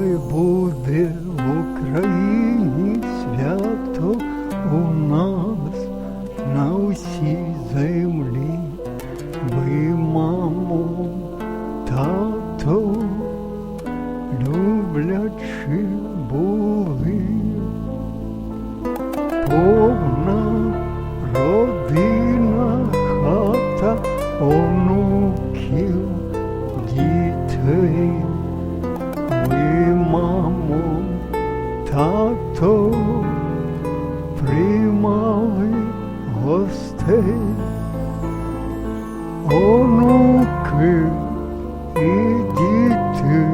Хай буде в Україні свято у нас на усій землі, ви, мамо, тато, люблячи були, повна родина, хата, онуків, дітей. Ви, мамо, тато, приймали гостей, онуки і діти,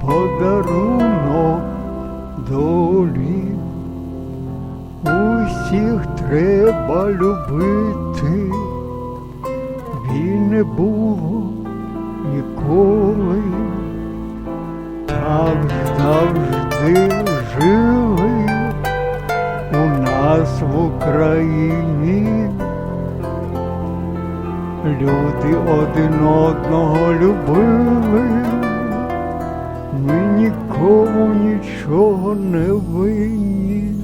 подарунок долі. Усіх треба любити, війни було завжди жили у нас в Україні. Люди один одного любили, ми нікому нічого не винні,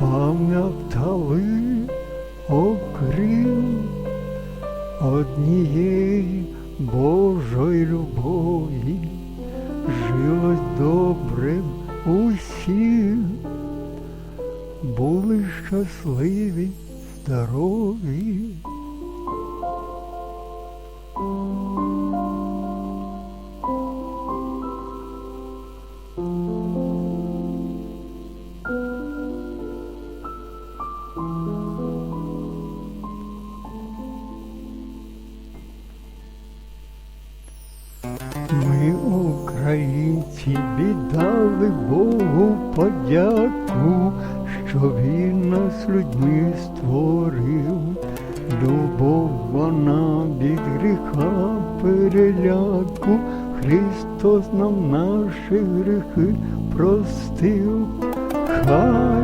пам'ятали окрім однієї Божої любові. Жилось добре щасливі, здорові. Ми, українці, віддали Богу подяку, що Він нас людьми створив. Любов вона від гріха переляку, Христос нам наші гріхи простив. Хай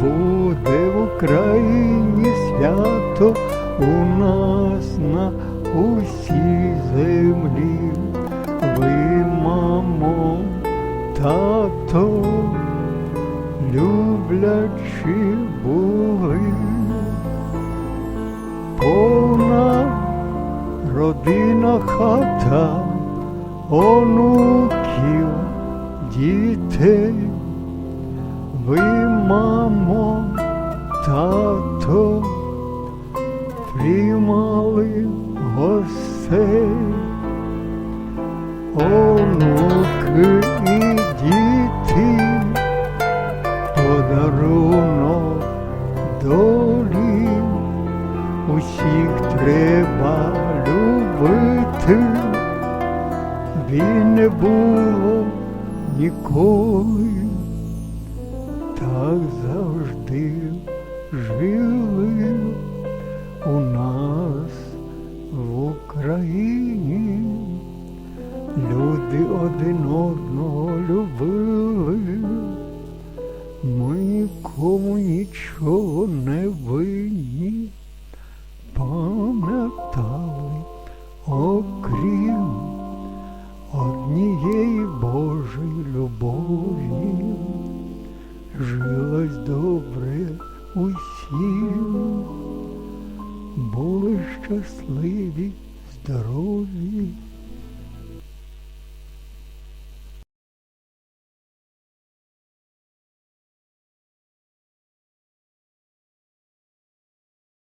буде в Україні свято у нас на усій землі. Ви, мамо, тато, люблячи були, повна родина хата, онуків, дітей. Ви, мамо, тато, приймали гостей, усіх треба любити, він не було ніколи. Так завжди жили у нас в Україні. Люди один одного любили, ми нікому нічого не винні, усім, були щасливі, здорові.